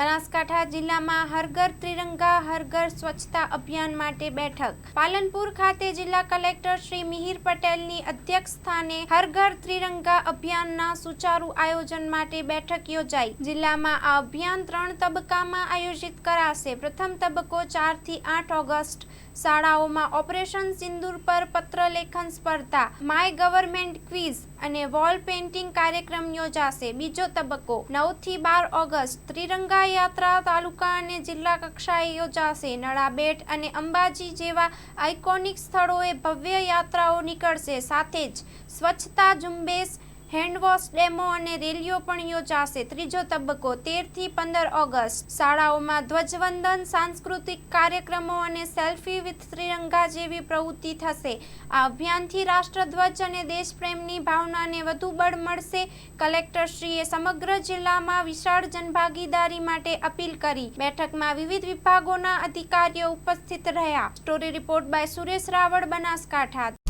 બનાસકાંઠા જિલ્લામાં હરઘર ત્રિરંગા હરઘર સ્વચ્છતા અભિયાન માટે બેઠક. પાલનપુર ખાતે જિલ્લા કલેક્ટર શ્રી મિહિર પટેલની અધ્યક્ષ સ્થાને હરઘર ત્રિરંગા અભિયાનના સુચારુ આયોજન માટે બેઠક યોજાઈ. જિલ્લામાં આ અભિયાન ત્રણ તબક્કામાં આયોજિત કરાશે. પ્રથમ તબક્કો ચારથી આઠ ઓગસ્ટ. શાળાઓમાં ઓપરેશન સિંદૂર પર પત્ર લેખન સ્પર્ધા, માય ગવર્મેન્ટ ક્વિઝ અને વોલ પેઇન્ટિંગ કાર્યક્રમ યોજાશે. બીજો તબક્કો નવથી બાર ઓગસ્ટ. ત્રિરંગા યાત્રા તાલુકા અને જિલ્લા કક્ષાએ યોજાશે. નળાબેટ અને અંબાજી જેવા આઇકોનિક સ્થળોએ ભવ્ય યાત્રાઓ નીકળશે. સાથે જ સ્વચ્છતા ઝુંબેશ હેન્ડવોશ ડેમો અને રેલીઓ પણ યોજાશે. ત્રીજો તબક્કો, તેરથી પંદર ઓગસ્ટ, શાળાઓમાં ધ્વજવંદન, સાંસ્કૃતિક કાર્યક્રમો અને સેલ્ફી વિથ ત્રિરંગા જેવી પ્રવૃત્તિ થશે. આ અભિયાનથી રાષ્ટ્રધ્વજ અને દેશપ્રેમની ભાવનાને વધુ બળ મળશે. કલેક્ટરશ્રીએ સમગ્ર જિલ્લામાં વિશાળ જનભાગીદારી માટે અપીલ કરી. બેઠકમાં વિવિધ વિભાગોના અધિકારીઓ ઉપસ્થિત રહ્યા. Story report by Suresh Raval, Banaskantha.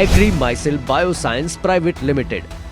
Agri Mycel Bioscience Private Limited.